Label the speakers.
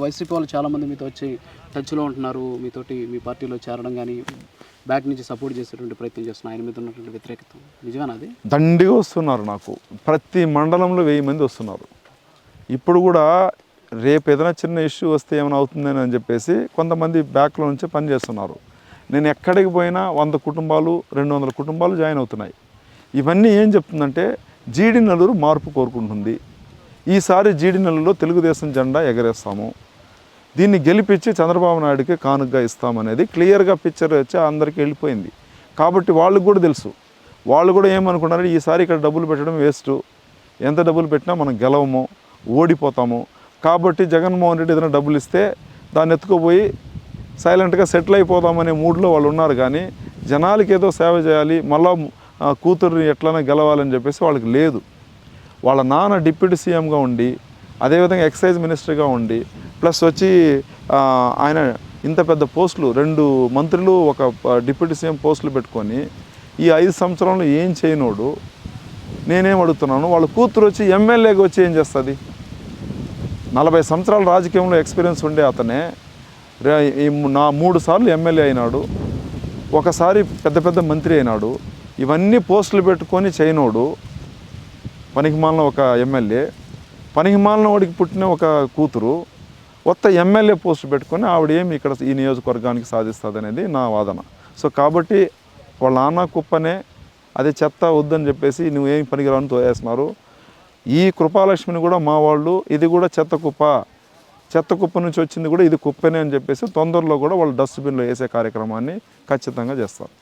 Speaker 1: YCP వాళ్ళు చాలామంది మీతో వచ్చి టచ్లో ఉంటున్నారు. మీతోటి మీ పార్టీలో చేరడం కానీ బ్యాక్ నుంచి సపోర్ట్ చేసేటువంటి ప్రయత్నం చేస్తున్నారు ఆయన మీద ఉన్నటువంటి వ్యతిరేకత నిజమేనా అది?
Speaker 2: దండిగా వస్తున్నారు నాకు. ప్రతి మండలంలో వెయ్యి మంది వస్తున్నారు. ఇప్పుడు కూడా రేపు ఏదైనా చిన్న ఇష్యూ వస్తే ఏమైనా అవుతుందని అని చెప్పేసి కొంతమంది బ్యాక్లో నుంచి పనిచేస్తున్నారు నేను ఎక్కడికి పోయినా వంద కుటుంబాలు రెండు వందల కుటుంబాలు జాయిన్ అవుతున్నాయి. ఇవన్నీ ఏం చెప్తుందంటే జీడి నలుగురు మార్పు కోరుకుంటుంది. ఈసారి జీడి నెలలో తెలుగుదేశం జెండా ఎగరేస్తాము. దీన్ని గెలిపించి చంద్రబాబు నాయుడికి కానుకగా ఇస్తామనేది క్లియర్గా పిక్చర్ వచ్చి అందరికీ వెళ్ళిపోయింది. కాబట్టి వాళ్ళకి కూడా తెలుసు. వాళ్ళు కూడా ఏమనుకున్నారు ఈసారి ఇక్కడ డబ్బులు పెట్టడం వేస్ట్. ఎంత డబ్బులు పెట్టినా మనం గెలవము ఓడిపోతాము. కాబట్టి జగన్మోహన్ రెడ్డి ఏదైనా డబ్బులు ఇస్తే దాన్ని ఎత్తుకుపోయి సైలెంట్గా సెటిల్ అయిపోదామనే మూడ్లో వాళ్ళు ఉన్నారు కానీ జనాలకి ఏదో సేవ చేయాలి మళ్ళా కూతురు కూతుర్ని గెలవాలని చెప్పేసి వాళ్ళకి లేదు. వాళ్ళ నాన్న డిప్యూటీ సీఎంగా ఉండి అదేవిధంగా ఎక్సైజ్ మినిస్టర్గా ఉండి ప్లస్ వచ్చి ఆయన ఇంత పెద్ద పోస్టులు రెండు మంత్రులు ఒక డిప్యూటీ సీఎం పోస్టులు పెట్టుకొని ఈ ఐదు సంవత్సరంలో ఏం చేయనోడు? నేనేం అడుగుతున్నాను? వాళ్ళ కూతురు వచ్చి ఎమ్మెల్యేగా వచ్చి ఏం చేస్తుంది? నలభై సంవత్సరాల రాజకీయంలో ఎక్స్పీరియన్స్ ఉండే అతనే ఈ నా మూడు సార్లు ఎమ్మెల్యే అయినాడు ఒకసారి పెద్ద పెద్ద మంత్రి అయినాడు ఇవన్నీ పోస్టులు పెట్టుకొని చేయనోడు పనికిమాలిన ఒక ఎమ్మెల్యే పనికిమాలిన వాడికి పుట్టిన ఒక కూతురు కొత్త ఎమ్మెల్యే పోస్ట్ పెట్టుకొని ఆవిడ ఏమి ఇక్కడ ఈ నియోజకవర్గానికి సాధిస్తుంది అనేది నా వాదన. సో కాబట్టి వాళ్ళ నాన్న కుప్పనే అది చెత్త వద్దని చెప్పేసి నువ్వేం పనికిరాని తోయేస్తున్నారు ఈ కృపాలక్ష్మిని కూడా మా వాళ్ళు ఇది కూడా చెత్త కుప్ప చెత్త కుప్ప నుంచి వచ్చింది కూడా ఇది కుప్పనే అని చెప్పేసి తొందరలో కూడా వాళ్ళు డస్ట్బిన్లో వేసే కార్యక్రమాన్ని ఖచ్చితంగా చేస్తారు.